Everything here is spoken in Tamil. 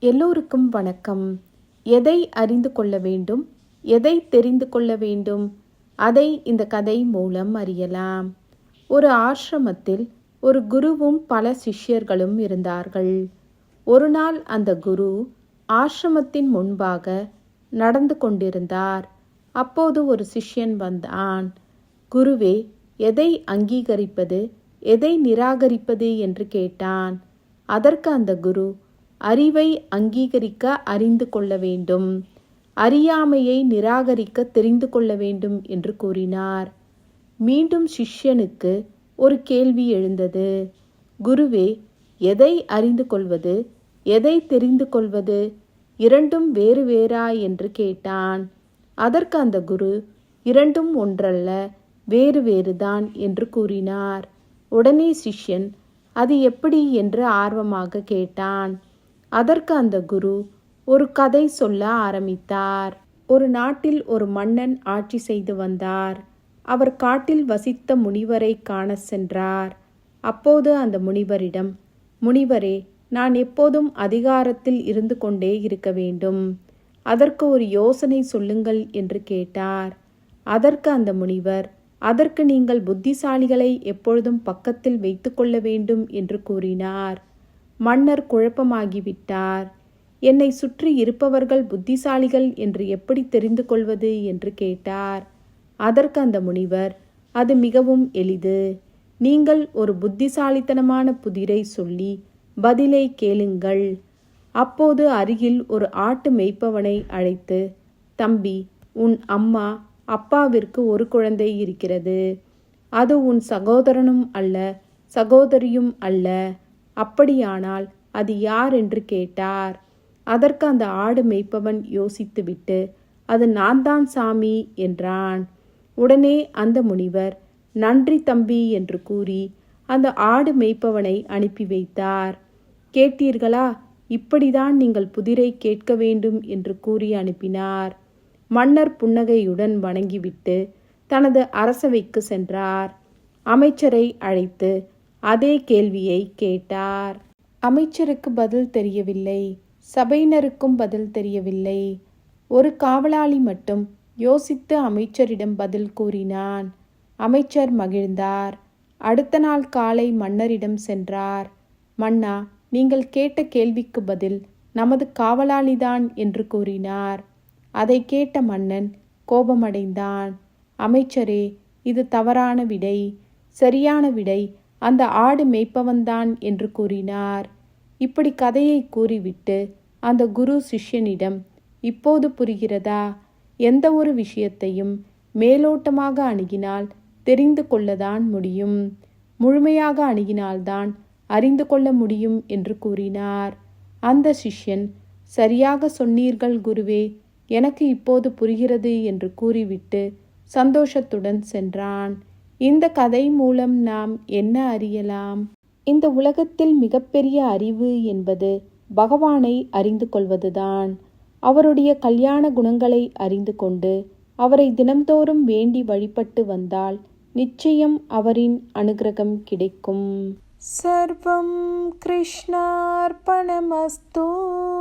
எல்லோருக்கும் வணக்கம். எதை அறிந்து கொள்ள வேண்டும்? எதை தெரிந்து கொள்ள வேண்டும்? அதை இந்த கதை மூலம் அறியலாம். ஒரு ஆசிரமத்தில் ஒரு குருவும் பல சிஷ்யர்களும் இருந்தார்கள். ஒரு நாள் அந்த குரு ஆசிரமத்தின் முன்பாக நடந்து கொண்டிருந்தார். அப்போது ஒரு சிஷ்யன் வந்தான் குருவே எதை அங்கீகரிப்பது? எதை நிராகரிப்பது? என்று கேட்டான். அதற்கு அந்த குரு அறிவை அங்கீகரிக்க அறிந்து கொள்ள வேண்டும். அறியாமையை நிராகரிக்க தெரிந்து கொள்ள வேண்டும் என்று கூறினார். மீண்டும் சிஷ்யனுக்கு ஒரு கேள்வி எழுந்தது. குருவே எதை அறிந்து கொள்வது எதை தெரிந்து கொள்வது? இரண்டும் வேறு வேறா என்று கேட்டான். அதற்கு அந்த குரு இரண்டும் ஒன்றல்ல வேறு வேறுதான் என்று கூறினார். உடனே சிஷ்யன் அது எப்படி என்று ஆர்வமாக கேட்டான். அதற்கு அந்த குரு ஒரு கதை சொல்ல ஆரம்பித்தார். ஒரு நாட்டில் ஒரு மன்னன் ஆட்சி செய்து வந்தார். அவர் காட்டில் வசித்த முனிவரை காண சென்றார். அப்போது அந்த முனிவரிடம் முனிவரே நான் எப்போதும் அதிகாரத்தில் இருந்து கொண்டே இருக்க வேண்டும். அதற்கு ஒரு யோசனை சொல்லுங்கள் என்று கேட்டார். அதற்கு அந்த முனிவர் அதற்கு நீங்கள் புத்திசாலிகளை எப்பொழுதும் பக்கத்தில் வைத்துக்கொள்ள வேண்டும் என்று கூறினார். மன்னர் குழப்பமாகிவிட்டார். என்னை சுற்றி இருப்பவர்கள் புத்திசாலிகள் என்று எப்படி தெரிந்து கொள்வது? என்று கேட்டார். அதற்கு அந்த முனிவர் அது மிகவும் எளிது. நீங்கள் ஒரு புத்திசாலித்தனமான புதிரை சொல்லி பதிலை கேளுங்கள். அப்போது அருகில் ஒரு ஆட்டு மேய்ப்பவனை அழைத்து தம்பி உன் அம்மா அப்பாவிற்கு ஒரு குழந்தை இருக்கிறது. அது உன் சகோதரனும் அல்ல சகோதரியும் அல்ல. அப்படியானால் அது யார் என்று கேட்டார். அதற்கு அந்த ஆடு மேய்ப்பவன் யோசித்துவிட்டு அது நான் தான் சாமி என்றான். உடனே அந்த முனிவர் நன்றி தம்பி என்று கூறி அந்த ஆடு மேய்ப்பவனை அனுப்பி வைத்தார். கேட்டீர்களா? இப்படிதான் நீங்கள் புதிரை கேட்க வேண்டும் என்று கூறி அனுப்பினார். மன்னர் புன்னகையுடன் வணங்கிவிட்டு தனது அரசவைக்கு சென்றார். அமைச்சரை அழைத்து அதே கேள்வியை கேட்டார். அமைச்சருக்கு பதில் தெரியவில்லை. சபையினருக்கும் பதில் தெரியவில்லை. ஒரு காவலாளி மட்டும் யோசித்து அமைச்சரிடம் பதில் கூறினான். அமைச்சர் மகிழ்ந்தார். அடுத்த நாள் காலை மன்னரிடம் சென்றார். மன்னா நீங்கள் கேட்ட கேள்விக்கு பதில் நமது காவலாளிதான் என்று கூறினார். அதை கேட்ட மன்னன் கோபமடைந்தான். அமைச்சரே இது தவறான விடை. சரியான விடை அந்த ஆடு மேய்ப்பவன்தான் என்று கூறினார். இப்படி கதையை கூறிவிட்டு அந்த குரு சிஷ்யனிடம் இப்போது புரிகிறதா? எந்த ஒரு விஷயத்தையும் மேலோட்டமாக அணுகினால் தெரிந்து கொள்ளதான் முடியும். முழுமையாக அணுகினால்தான் அறிந்து கொள்ள முடியும் என்று கூறினார். அந்த சிஷ்யன் சரியாக சொன்னீர்கள் குருவே எனக்கு இப்போது புரிகிறது என்று கூறிவிட்டு சந்தோஷத்துடன் சென்றான். இந்த கதை மூலம் நாம் என்ன அறியலாம்? இந்த உலகத்தில் மிகப்பெரிய அறிவு என்பது பகவானை அறிந்து கொள்வதுதான். அவருடைய கல்யாண குணங்களை அறிந்து கொண்டு அவரை தினம்தோறும் வேண்டி வழிபட்டு வந்தால் நிச்சயம் அவரின் அனுகிரகம் கிடைக்கும். சர்வம் கிருஷ்ணார்பணமஸ்தூ.